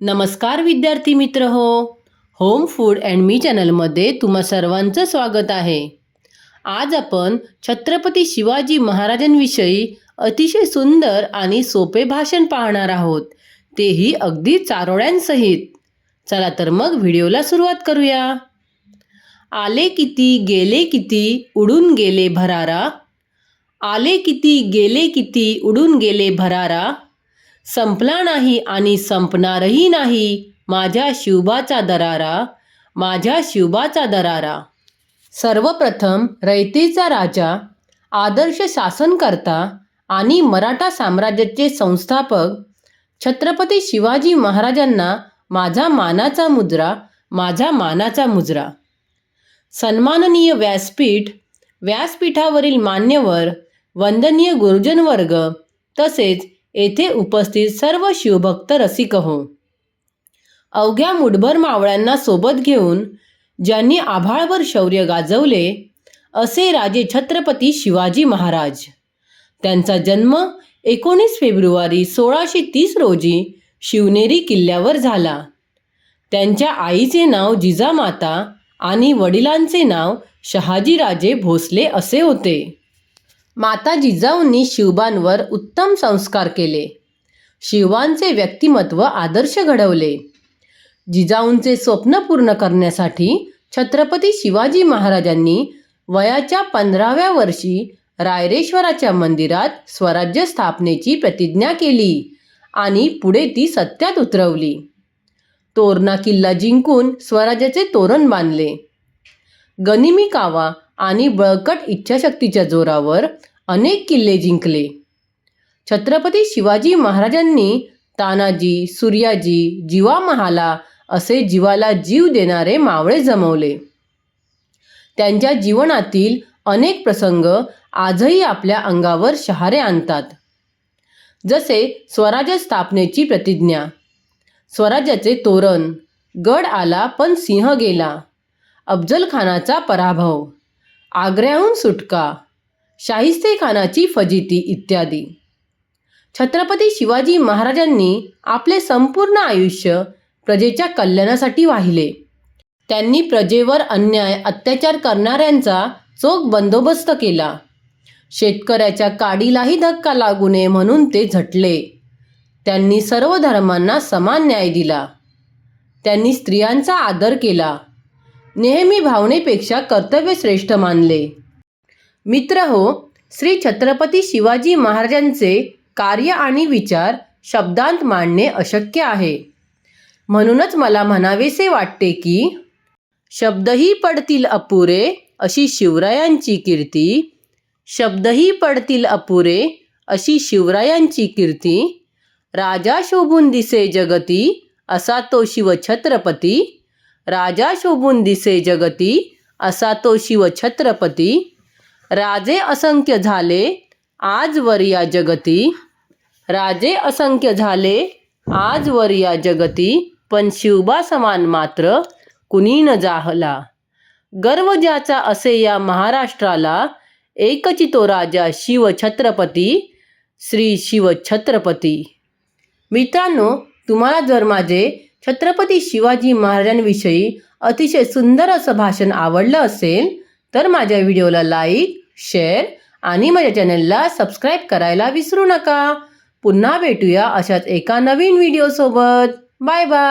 नमस्कार विद्यार्थी मित्र हो. होम फूड अँड मी चॅनलमध्ये तुम्हा सर्वांचं स्वागत आहे. आज आपण छत्रपती शिवाजी महाराजांविषयी अतिशय सुंदर आणि सोपे भाषण पाहणार आहोत. तेही अगदी चारोळ्यांसहित. चला तर मग व्हिडिओला सुरुवात करूया. आले किती गेले किती उडून गेले भरारा? आले किती गेले किती उडून गेले भरारा? संपला नाही आणि संपणारही नाही माझ्या शिवबाचा दरारा माझ्या शिवबाचा दरारा. सर्वप्रथम रयतेचा राजा आदर्श शासनकर्ता आणि मराठा साम्राज्याचे संस्थापक छत्रपती शिवाजी महाराजांना माझा मानाचा मुजरा माझा मानाचा मुजरा सन्माननीय व्यासपीठ व्यासपीठावरील मान्यवर वंदनीय गुरुजन वर्ग तसेच येथे उपस्थित सर्व शिवभक्त रसिक हो अवघ्या मुठभर मावळ्यांना सोबत घेऊन ज्यांनी आभाळभर शौर्य गाजवले असे राजे छत्रपती शिवाजी महाराज. त्यांचा जन्म एकोणीस फेब्रुवारी सोळाशे तीस रोजी शिवनेरी किल्ल्यावर झाला. त्यांच्या आईचे नाव जिजामाता आणि वडिलांचे नाव शहाजीराजे भोसले असे होते. माता जिजाऊंनी शिवबांवर उत्तम संस्कार केले. शिवबांचे व्यक्तिमत्व आदर्श घडवले. जिजाऊंचे स्वप्न पूर्ण करण्यासाठी छत्रपती शिवाजी महाराजांनी वयाच्या पंधराव्या वर्षी रायरेश्वराच्या मंदिरात स्वराज्य स्थापनेची प्रतिज्ञा केली आणि पुढे ती सत्यात उतरवली. तोरणा किल्ला जिंकून स्वराज्याचे तोरण बांधले. गनिमी कावा आणि बळकट इच्छाशक्तीच्या जोरावर अनेक किल्ले जिंकले. छत्रपती शिवाजी महाराजांनी तानाजी सूर्याजी जीवा महाला असे जीवाला जीव देणारे मावळे जमवले. त्यांच्या जीवनातील अनेक प्रसंग आजही आपल्या अंगावर शहारे आणतात. जसे स्वराज्य स्थापनेची प्रतिज्ञा स्वराज्याचे तोरण गड आला पण सिंह गेला अफजल खानाचा पराभव आग्र्याहून सुटका शाहिस्ते खानाची फजिती इत्यादी. छत्रपती शिवाजी महाराजांनी आपले संपूर्ण आयुष्य प्रजेच्या कल्याणासाठी वाहिले. त्यांनी प्रजेवर अन्याय अत्याचार करणाऱ्यांचा चोख बंदोबस्त केला. शेतकऱ्याच्या काडीलाही धक्का लागू नये म्हणून ते झटले. त्यांनी सर्व धर्मांना समान न्याय दिला. त्यांनी स्त्रियांचा आदर केला. नेहमी भावनेपेक्षा कर्तव्य श्रेष्ठ मानले. मित्र हो श्री छत्रपती शिवाजी महाराजांचे कार्य आणि विचार शब्दांत मांडणे अशक्य आहे. म्हणूनच मला म्हणावेसे वाटते की शब्दही पडतील अपुरे अशी शिवरायांची कीर्ती शब्दही पडतील अपुरे अशी शिवरायांची कीर्ती राजा शोभून दिसे जगती असा तो शिवछत्रपती राजा शोभून दिसे जगती असा तो शिवछत्रपती. राजे असंख्य झाले आजवर या जगती. राजे असंख्य झाले आजवर या जगती पण शिवबा समान मात्र कुणी न जाहला. गर्व ज्याचा असे या महाराष्ट्राला एकची तो राजा शिवछत्रपती श्री शिवछत्रपती. मित्रांनो तुम्हाला जर माझे छत्रपती शिवाजी महाराजांविषयी अतिशय सुंदर असं भाषण आवडलं असेल तर माझ्या व्हिडिओला लाईक शेअर आणि माझ्या चॅनलला सबस्क्राईब करायला विसरू नका. पुन्हा भेटूया अशाच एका नवीन व्हिडिओसोबत. Bye bye.